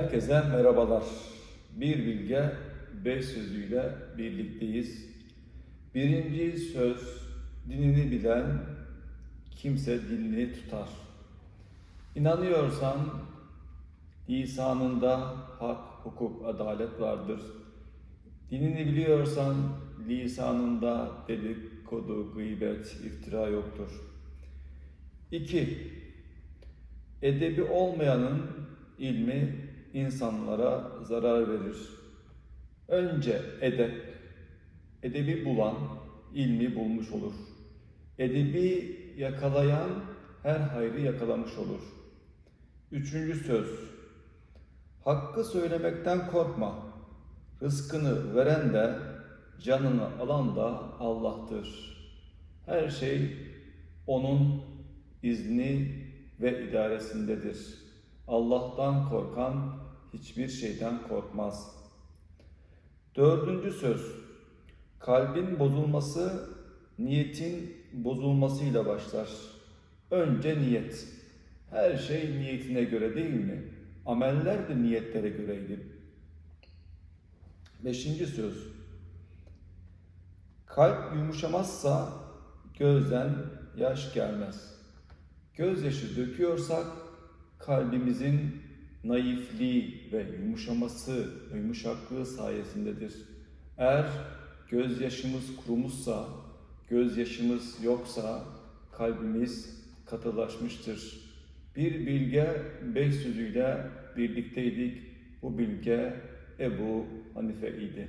Herkese merhabalar. Bir bilge, beş sözüyle birlikteyiz. Birinci söz, dinini bilen kimse dilini tutar. İnanıyorsan lisanında hak, hukuk, adalet vardır. Dinini biliyorsan lisanında dedikodu, gıybet, iftira yoktur. 2. Edebi olmayanın ilmi insanlara zarar verir. Önce edep, edebi bulan ilmi bulmuş olur. Edebi yakalayan her hayrı yakalamış olur. Üçüncü söz, hakkı söylemekten korkma. Rızkını veren de canını alan da Allah'tır. Her şey O'nun izni ve idaresindedir. Allah'tan korkan hiçbir şeyden korkmaz. Dördüncü söz. Kalbin bozulması niyetin bozulmasıyla başlar. Önce niyet. Her şey niyetine göre değil mi? Ameller de niyetlere göreydi. Beşinci söz. Kalp yumuşamazsa gözden yaş gelmez. Gözyaşı döküyorsak kalbimizin naifliği ve yumuşaması, yumuşaklığı sayesindedir. Eğer gözyaşımız kurumuşsa, gözyaşımız yoksa kalbimiz katılaşmıştır. Bir bilge beş sözüyle birlikteydik. Bu bilge Ebu Hanife idi.